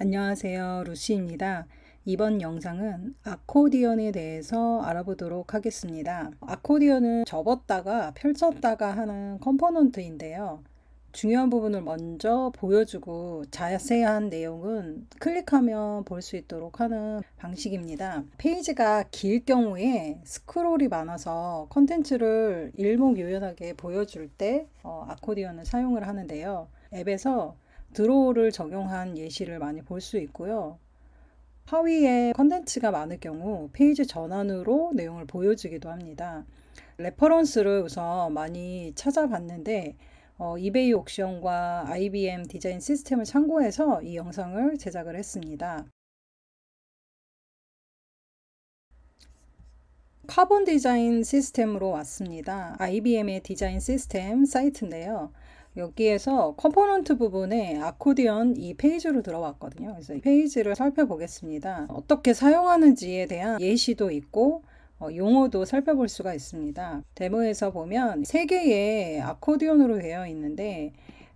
안녕하세요. 루시입니다. 이번 영상은 아코디언에 대해서 알아보도록 하겠습니다. 아코디언은 접었다가 펼쳤다가 하는 컴포넌트인데요. 중요한 부분을 먼저 보여주고 자세한 내용은 클릭하면 볼 수 있도록 하는 방식입니다. 페이지가 길 경우에 스크롤이 많아서 컨텐츠를 일목요연하게 보여줄 때 어, 아코디언을 사용을 하는데요. 앱에서 드로우를 적용한 예시를 많이 볼 수 있고요. 하위에 컨텐츠가 많을 경우 페이지 전환으로 내용을 보여주기도 합니다. 레퍼런스를 우선 많이 찾아봤는데 어, 이베이 옥션과 IBM 디자인 시스템을 참고해서 이 영상을 제작을 했습니다. 카본 디자인 시스템으로 왔습니다. IBM의 디자인 시스템 사이트인데요. 여기에서 컴포넌트 부분에 아코디언 이 페이지로 들어왔거든요. 그래서 이 페이지를 살펴보겠습니다. 어떻게 사용하는지에 대한 예시도 있고 어, 용어도 살펴볼 수가 있습니다. 데모에서 보면 세 개의 아코디언으로 되어 있는데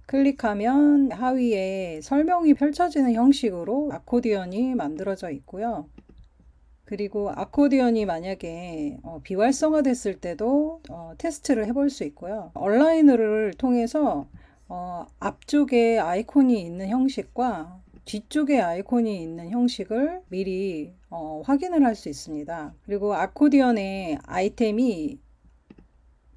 클릭하면 하위에 설명이 펼쳐지는 형식으로 아코디언이 만들어져 있고요. 그리고 아코디언이 만약에 어, 비활성화 됐을 때도 어, 테스트를 해볼 수 있고요. 온라인을 통해서 어, 앞쪽에 아이콘이 있는 형식과 뒤쪽에 아이콘이 있는 형식을 미리 어, 확인을 할 수 있습니다. 그리고 아코디언의 아이템이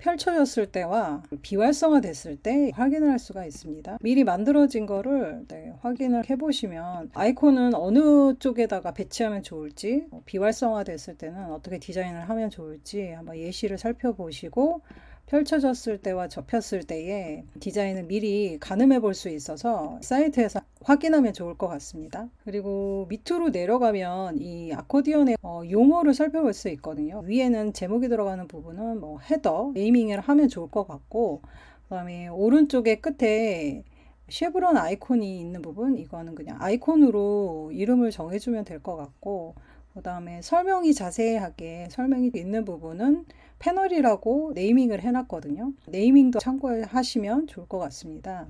펼쳐졌을 때와 비활성화 됐을 때 확인을 할 수가 있습니다. 미리 만들어진 거를 네, 확인을 해보시면 아이콘은 어느 쪽에다가 배치하면 좋을지 어, 비활성화 됐을 때는 어떻게 디자인을 하면 좋을지 한번 예시를 살펴보시고 펼쳐졌을 때와 접혔을 때의 디자인을 미리 가늠해 볼 수 있어서 사이트에서 확인하면 좋을 것 같습니다. 그리고 밑으로 내려가면 이 아코디언의 어, 용어를 살펴볼 수 있거든요. 위에는 제목이 들어가는 부분은 뭐 헤더, 네이밍을 하면 좋을 것 같고 그다음에 오른쪽에 끝에 쉐브론 아이콘이 있는 부분 이거는 그냥 아이콘으로 이름을 정해주면 될 것 같고 그 다음에 설명이 자세하게 설명이 있는 부분은 패널이라고 네이밍을 해놨거든요. 네이밍도 참고하시면 좋을 것 같습니다.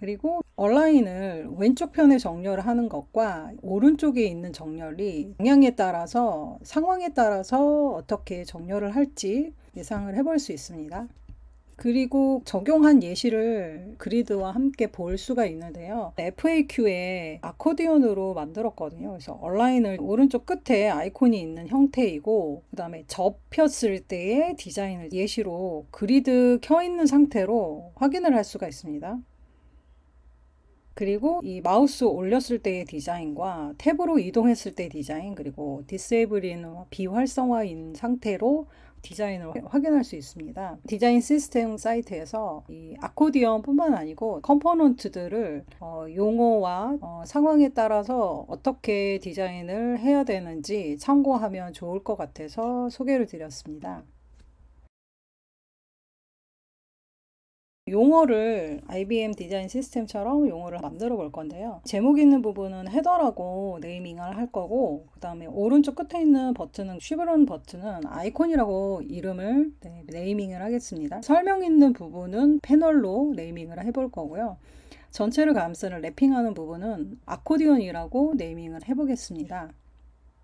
그리고 온라인을 왼쪽 편에 정렬을 하는 것과 오른쪽에 있는 정렬이 방향에 따라서 상황에 따라서 어떻게 정렬을 할지 예상을 해볼 수 있습니다. 그리고 적용한 예시를 그리드와 함께 볼 수가 있는데요. FAQ에 아코디언으로 만들었거든요. 그래서 온라인을 오른쪽 끝에 아이콘이 있는 형태이고, 그 다음에 접혔을 때의 디자인을 예시로 그리드 켜 있는 상태로 확인을 할 수가 있습니다. 그리고 이 마우스 올렸을 때의 디자인과 탭으로 이동했을 때의 디자인, 그리고 디세이블인 비활성화인 상태로 디자인을 확인할 수 있습니다. 디자인 시스템 사이트에서 이 아코디언뿐만 아니고 컴포넌트들을 어, 용어와 어, 상황에 따라서 어떻게 디자인을 해야 되는지 참고하면 좋을 것 같아서 소개를 드렸습니다. 용어를 IBM 디자인 시스템처럼 용어를 만들어 볼 건데요. 제목 있는 부분은 헤더라고 네이밍을 할 거고, 그 다음에 오른쪽 끝에 있는 버튼은 쉬브런 버튼은 아이콘이라고 이름을 네, 네이밍을 하겠습니다. 설명 있는 부분은 패널로 네이밍을 해볼 거고요. 전체를 감싸는 랩핑하는 부분은 아코디언이라고 네이밍을 해보겠습니다.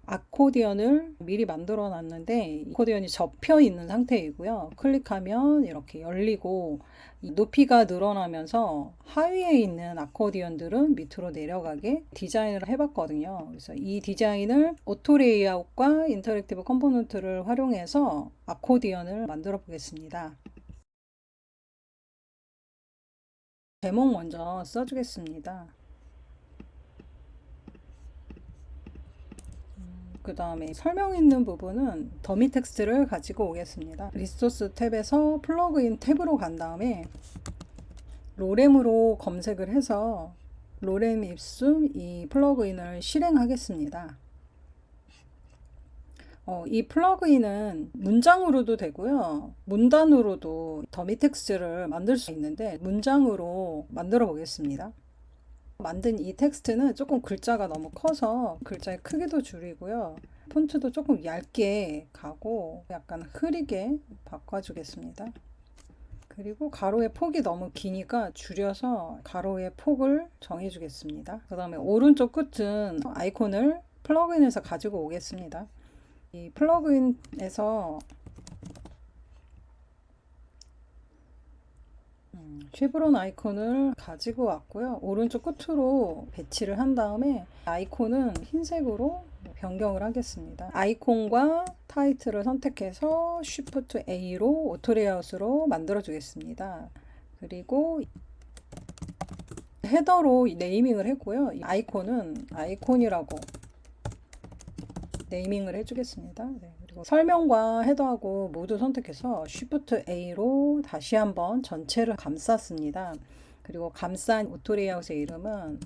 아코디언을 미리 만들어 놨는데 아코디언이 접혀 있는 상태이고요. 클릭하면 이렇게 열리고 높이가 늘어나면서 하위에 있는 아코디언들은 밑으로 내려가게 디자인을 해봤거든요. 그래서 이 디자인을 오토 레이아웃과 인터랙티브 컴포넌트를 활용해서 아코디언을 만들어 보겠습니다. 제목 먼저 써주겠습니다. 그 다음에 설명 있는 부분은 더미 텍스트를 가지고 오겠습니다. 리소스 탭에서 플러그인 탭으로 간 다음에 로렘으로 검색을 해서 로렘 입숨 이 플러그인을 실행하겠습니다. 어, 이 플러그인은 문장으로도 되고요. 문단으로도 더미 텍스트를 만들 수 있는데 문장으로 만들어 보겠습니다. 만든 이 텍스트는 조금 글자가 너무 커서 글자의 크기도 줄이고요. 폰트도 조금 얇게 가고 약간 흐리게 바꿔주겠습니다. 그리고 가로의 폭이 너무 기니까 줄여서 가로의 폭을 정해주겠습니다. 그 다음에 오른쪽 끝은 아이콘을 플러그인에서 가지고 오겠습니다. 이 플러그인에서 쉐브론 아이콘을 가지고 왔고요. 오른쪽 끝으로 배치를 한 다음에 아이콘은 흰색으로 변경을 하겠습니다. 아이콘과 타이틀을 선택해서 Shift A로 오토 레이아웃으로 만들어 주겠습니다. 그리고 헤더로 네이밍을 했고요. 이 아이콘은 아이콘이라고 네이밍을 해주겠습니다. 네, 그리고 설명과 헤더하고 모두 선택해서 Shift A로 다시 한번 전체를 감쌌습니다. 그리고 감싼 오토 레이아웃의 이름은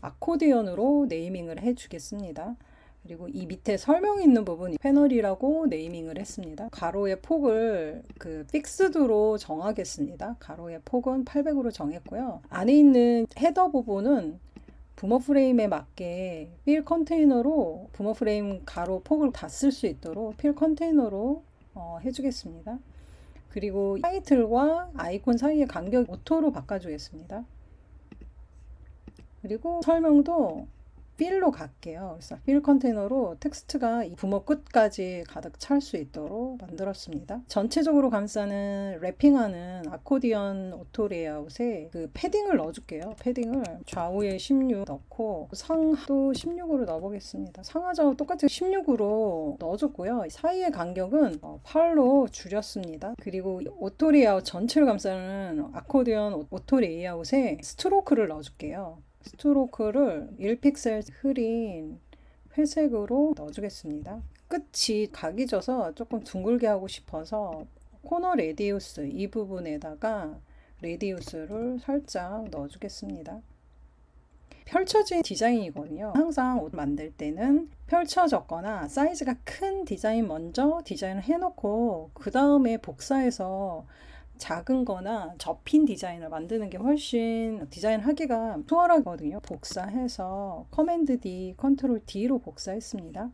아코디언으로 네이밍을 해주겠습니다. 그리고 이 밑에 설명 있는 부분 패널이라고 네이밍을 했습니다. 가로의 폭을 그 픽스드로 정하겠습니다. 가로의 폭은 800으로 정했고요. 안에 있는 헤더 부분은 부머 프레임에 맞게 필 컨테이너로 부머 프레임 가로 폭을 다 쓸 수 있도록 필 컨테이너로 어, 해주겠습니다. 그리고 타이틀과 아이콘 사이의 간격 오토로 바꿔주겠습니다. 그리고 설명도 필로 갈게요. 그래서 필 컨테이너로 텍스트가 이 부모 끝까지 가득 찰 수 있도록 만들었습니다. 전체적으로 감싸는 랩핑하는 아코디언 오토 레이아웃에 그 패딩을 넣어줄게요. 패딩을 좌우에 16 넣고 상도 16으로 넣어보겠습니다. 상하 좌우 똑같이 16으로 넣어줬고요. 사이의 간격은 8로 줄였습니다. 그리고 오토 레이아웃 전체를 감싸는 아코디언 오토 레이아웃에 스트로크를 넣어줄게요. 스트로크를 1픽셀 흐린 회색으로 넣어주겠습니다. 끝이 각이 져서 조금 둥글게 하고 싶어서 코너 레디우스 이 부분에다가 레디우스를 살짝 넣어주겠습니다. 펼쳐진 디자인이거든요. 항상 옷 만들 때는 펼쳐졌거나 사이즈가 큰 디자인 먼저 디자인을 해놓고 그 다음에 복사해서 작은 거나 접힌 디자인을 만드는 게 훨씬 디자인 하기가 수월하거든요. 복사해서 커맨드 D, 컨트롤 D로 복사했습니다.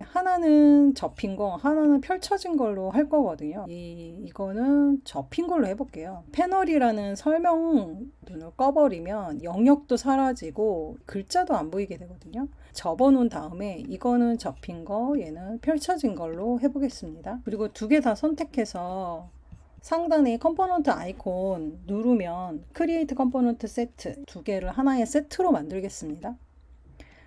하나는 접힌 거, 하나는 펼쳐진 걸로 할 거거든요. 이, 이거는 접힌 걸로 해볼게요. 패널이라는 설명 눈을 꺼버리면 영역도 사라지고 글자도 안 보이게 되거든요. 접어놓은 다음에 이거는 접힌 거, 얘는 펼쳐진 걸로 해보겠습니다. 그리고 두 개 다 선택해서 상단에 컴포넌트 아이콘 누르면 크리에이트 컴포넌트 세트 두 개를 하나의 세트로 만들겠습니다.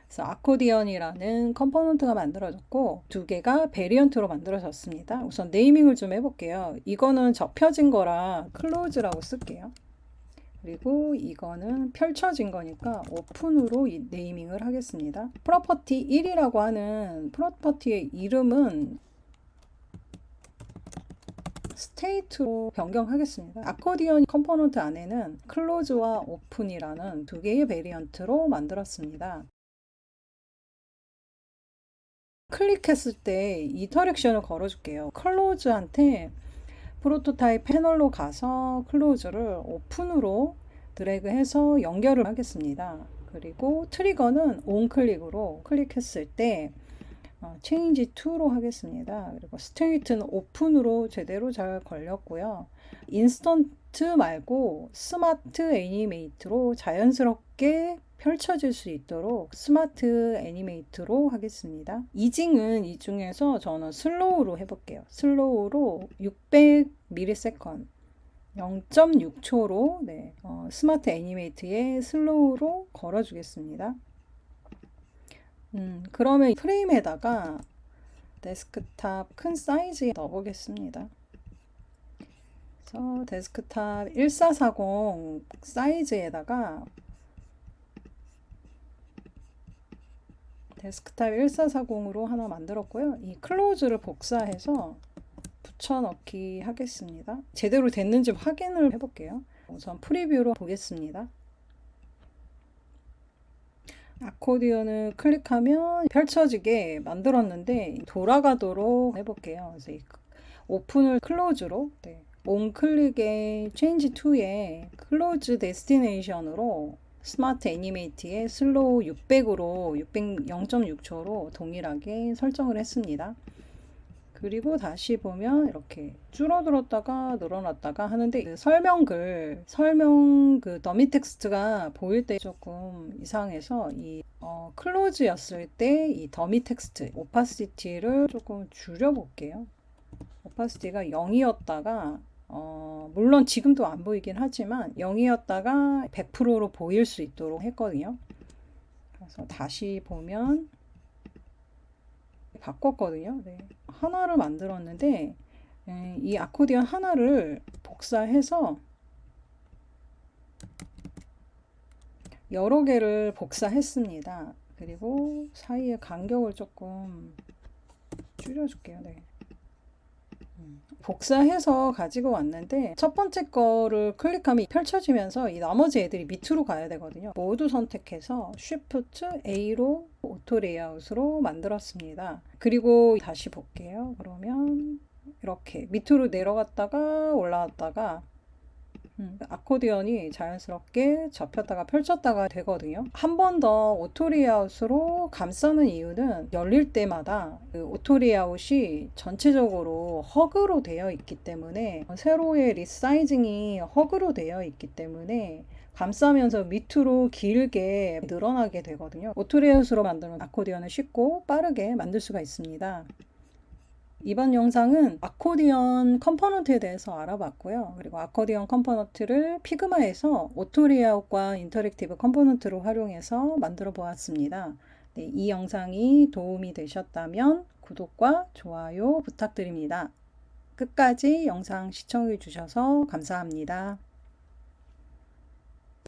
그래서 아코디언이라는 컴포넌트가 만들어졌고 두 개가 베리언트로 만들어졌습니다. 우선 네이밍을 좀 해볼게요. 이거는 접혀진 거라 클로즈라고 쓸게요. 그리고 이거는 펼쳐진 거니까 오픈으로 네이밍을 하겠습니다. 프로퍼티 1이라고 하는 프로퍼티의 이름은 스테이트로 변경하겠습니다. 아코디언 컴포넌트 안에는 클로즈와 오픈이라는 두 개의 베리언트로 만들었습니다. 클릭했을 때 이터렉션을 걸어줄게요. 클로즈한테 프로토타입 패널로 가서 클로즈를 오픈으로 드래그해서 연결을 하겠습니다. 그리고 트리거는 온 클릭으로 클릭했을 때 어, 체인지 2로 하겠습니다. 그리고 스테이트는 오픈으로 제대로 잘 걸렸고요. 인스턴트 말고 스마트 애니메이트로 자연스럽게 펼쳐질 수 있도록 스마트 애니메이트로 하겠습니다. 이징은 이 중에서 저는 슬로우로 해볼게요. 슬로우로 600ms 0.6초로 네, 어, 스마트 애니메이트에 슬로우로 걸어주겠습니다. 음, 그러면 프레임에다가 데스크탑 큰 사이즈에 넣어보겠습니다. 그래서 데스크탑 1440 사이즈에다가 데스크탑 1440으로 하나 만들었고요. 이 클로즈를 복사해서 붙여넣기 하겠습니다. 제대로 됐는지 확인을 해볼게요. 우선 프리뷰로 보겠습니다. 아코디언을 클릭하면 펼쳐지게 만들었는데 돌아가도록 해볼게요. 그래서 이 오픈을 클로즈로 네. 온 클릭에 체인지 2에 클로즈 데스티네이션으로 스마트 애니메이트의 슬로우 600으로 600 0.6초로 동일하게 설정을 했습니다. 그리고 다시 보면 이렇게 줄어들었다가 늘어났다가 하는데 그 설명글, 설명 그 더미 텍스트가 보일 때 조금 이상해서 이 어, 클로즈였을 때 이 더미 텍스트 오파시티를 조금 줄여볼게요. 오파시티가 0이었다가 어, 물론 지금도 안 보이긴 하지만 0이었다가 100%로 보일 수 있도록 했거든요. 그래서 다시 보면 바꿨거든요. 네. 하나를 만들었는데 에, 이 아코디언 하나를 복사해서 여러 개를 복사했습니다. 그리고 사이의 간격을 조금 줄여줄게요. 네. 음, 복사해서 가지고 왔는데 첫 번째 거를 클릭하면 펼쳐지면서 이 나머지 애들이 밑으로 가야 되거든요. 모두 선택해서 Shift A로 오토 레이아웃으로 만들었습니다. 그리고 다시 볼게요. 그러면 이렇게 밑으로 내려갔다가 올라왔다가 음, 아코디언이 자연스럽게 접혔다가 펼쳤다가 되거든요. 한 번 더 오토 레이아웃으로 감싸는 이유는 열릴 때마다 그 오토 레이아웃이 전체적으로 허그로 되어 있기 때문에 세로의 리사이징이 허그로 되어 있기 때문에 감싸면서 밑으로 길게 늘어나게 되거든요. 오토 레이아웃으로 만드는 아코디언을 쉽고 빠르게 만들 수가 있습니다. 이번 영상은 아코디언 컴포넌트에 대해서 알아봤고요. 그리고 아코디언 컴포넌트를 피그마에서 오토 레이아웃과 인터랙티브 컴포넌트로 활용해서 만들어 보았습니다. 네, 이 영상이 도움이 되셨다면 구독과 좋아요 부탁드립니다. 끝까지 영상 시청해 주셔서 감사합니다.